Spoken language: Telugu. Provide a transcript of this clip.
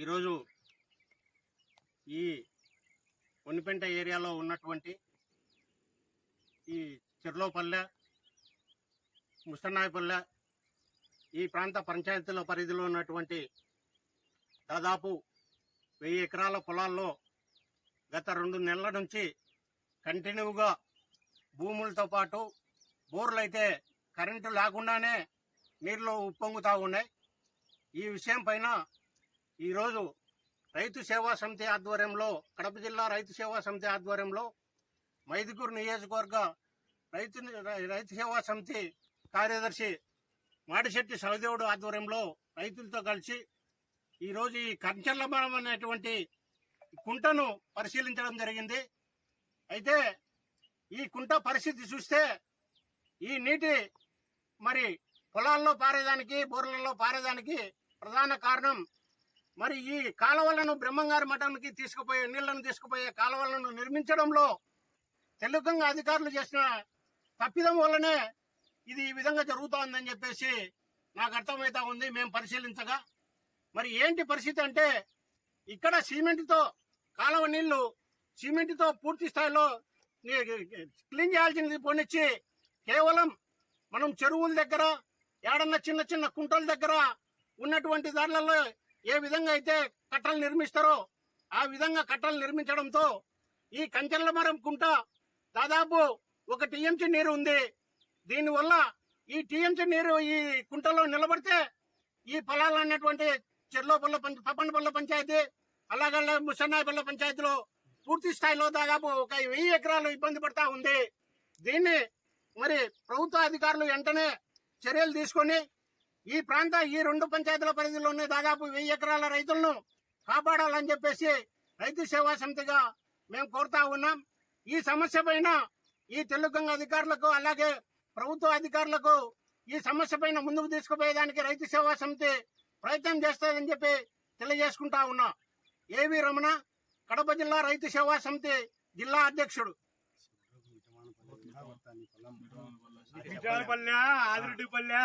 ఈరోజు ఈ కొన్నిపెంట ఏరియాలో ఉన్నటువంటి ఈ చెర్లోపల్లె ముస్తనాయపల్లె ఈ ప్రాంత పంచాయతీల పరిధిలో ఉన్నటువంటి దాదాపు వెయ్యి ఎకరాల పొలాల్లో గత రెండు నెలల నుంచి కంటిన్యూగా భూములతో పాటు బోర్లు అయితే కరెంటు లేకుండానే నీళ్ళు ఉప్పొంగుతా ఉన్నాయి. ఈ విషయం పైన ఈరోజు రైతు సేవా సమితి ఆధ్వర్యంలో కడప జిల్లా రైతు సేవా సమితి ఆధ్వర్యంలో మైదుకూరు నియోజకవర్గ రైతు రైతు సేవా సమితి కార్యదర్శి మాడిశెట్టి సహదేవుడు ఆధ్వర్యంలో రైతులతో కలిసి ఈరోజు ఈ కంచెల్లమరం అనేటువంటి కుంటను పరిశీలించడం జరిగింది. అయితే ఈ కుంట పరిస్థితి చూస్తే ఈ నీటి మరి పొలాల్లో పారేదానికి బోర్లలో పారేదానికి ప్రధాన కారణం మరి ఈ కాలువలను బ్రహ్మంగారి మఠానికి తీసుకుపోయే నీళ్ళను తీసుకుపోయే కాలువలను నిర్మించడంలో తెలుగంగా అధికారులు చేసిన తప్పిదం వల్లనే ఇది ఈ విధంగా జరుగుతోందని చెప్పేసి నాకు అర్థమవుతా ఉంది. మేము పరిశీలించగా మరి ఏంటి పరిస్థితి అంటే ఇక్కడ సిమెంట్తో కాలువ నీళ్ళు సిమెంట్తో పూర్తి స్థాయిలో క్లీన్ చేయాల్సింది పోనిచ్చి కేవలం మనం చెరువుల దగ్గర ఏడన్నా చిన్న చిన్న కుంటల దగ్గర ఉన్నటువంటి దారులలో ఏ విధంగా అయితే కట్టలు నిర్మిస్తారో ఆ విధంగా కట్టలు నిర్మించడంతో ఈ కంచెలమరం కుంట దాదాపు ఒక టీఎంసీ నీరు ఉంది. దీనివల్ల ఈ టీఎంసీ నీరు ఈ కుంటలో నిలబడితే ఈ పొలాలు అన్నటువంటి చెర్లోపల్ల పంచ పప్పనపల్ల పంచాయతీ అలాగే ముసన్నాయపల్ల పంచాయతీలో పూర్తి స్థాయిలో దాదాపు ఒక వెయ్యి ఎకరాలు ఇబ్బంది పడతా ఉంది. దీన్ని మరి ప్రభుత్వ అధికారులు వెంటనే చర్యలు తీసుకొని ఈ ప్రాంత ఈ రెండు పంచాయతీల పరిధిలోనే దాదాపు వెయ్యి ఎకరాల రైతులను కాపాడాలని చెప్పేసి రైతు సేవా సమితిగా మేము కోరుతా ఉన్నాం. ఈ సమస్య పైన ఈ తెలుగంగ అధికారులకు అలాగే ప్రభుత్వ అధికారులకు ఈ సమస్య పైన ముందుకు తీసుకుపోయేదానికి రైతు సేవా సమితి ప్రయత్నం చేస్తుందని చెప్పి తెలియజేసుకుంటా ఉన్నా. ఏవి రమణ కడప జిల్లా రైతు సేవా సమితి జిల్లా అధ్యక్షుడు. పల్లె పల్లె